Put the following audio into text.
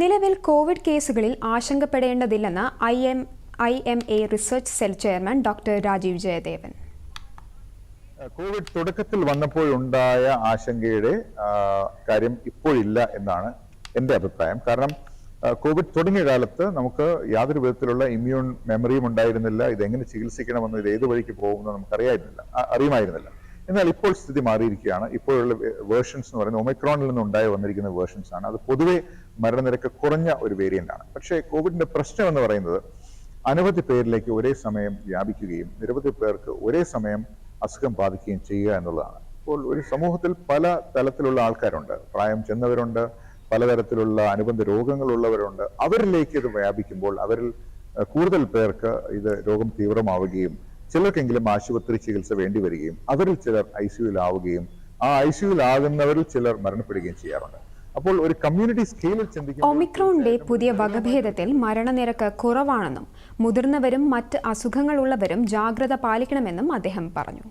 നിലവിൽ കോവിഡ് കേസുകളിൽ ആശങ്കപ്പെടേണ്ടതില്ലെന്ന് I M I M A research cell chairman doctor Rajeev Jayadevan. Covid തുടക്കത്തിൽ വന്നപ്പോഴുണ്ടായ ആശങ്കയുടെ കാര്യം ഇപ്പോഴില്ല എന്നാണ് എന്റെ അഭിപ്രായം. കാരണം കോവിഡ് തുടങ്ങിയ കാലത്ത് നമുക്ക് യാതൊരു വിധത്തിലുള്ള ഇമ്മ്യൂൺ മെമ്മറിയും ഉണ്ടായിരുന്നില്ല. ഇതെങ്ങനെ ചികിത്സിക്കണമെന്ന് ഇത് ഏത് വഴിക്ക് പോകുമെന്ന് നമുക്കറിയായിരുന്നില്ല. അറിയുമായിരുന്നില്ല. എന്നാൽ ഇപ്പോൾ സ്ഥിതി മാറിയിരിക്കുകയാണ്. ഇപ്പോഴുള്ള വേർഷൻസ് എന്ന് പറയുന്നത് ഒമിക്രോണിൽ നിന്ന് ഉണ്ടായി വന്നിരിക്കുന്ന വേർഷൻസ് ആണ്. അത് പൊതുവെ മരണനിരക്ക് കുറഞ്ഞ ഒരു വേരിയന്റ് ആണ്. പക്ഷേ കോവിഡിന്റെ പ്രശ്നം എന്ന് പറയുന്നത് അനവധി പേരിലേക്ക് ഒരേ സമയം വ്യാപിക്കുകയും നിരവധി പേർക്ക് ഒരേ സമയം അസുഖം ബാധിക്കുകയും ചെയ്യുക എന്നുള്ളതാണ്. ഇപ്പോൾ ഒരു സമൂഹത്തിൽ പല തലത്തിലുള്ള ആൾക്കാരുണ്ട്. പ്രായം ചെന്നവരുണ്ട് പലതരത്തിലുള്ള അനുബന്ധ രോഗങ്ങളുള്ളവരുണ്ട്. അവരിലേക്ക് ഇത് വ്യാപിക്കുമ്പോൾ അവരിൽ കൂടുതൽ പേർക്ക് ഇത് രോഗം തീവ്രമാവുകയും ചിലർക്കെങ്കിലും ആശുപത്രി ചികിത്സ വേണ്ടി വരികയും അവരിൽ ചിലർ ഐ സിയുലാവുകയും ആ ഐ സിയുലാകുന്നവരിൽ ചിലർ മരണപ്പെടുകയും ചെയ്യാറുണ്ട്. അപ്പോൾ ഒരു കമ്മ്യൂണിറ്റി സ്കെയിലിൽ ചിന്തിക്കുമ്പോൾ ഒമിക്രോണിന്റെ പുതിയ വകഭേദത്തിൽ മരണനിരക്ക് കുറവാണെന്നും മുതിർന്നവരും മറ്റ് അസുഖങ്ങളുള്ളവരും ജാഗ്രത പാലിക്കണമെന്നും അദ്ദേഹം പറഞ്ഞു.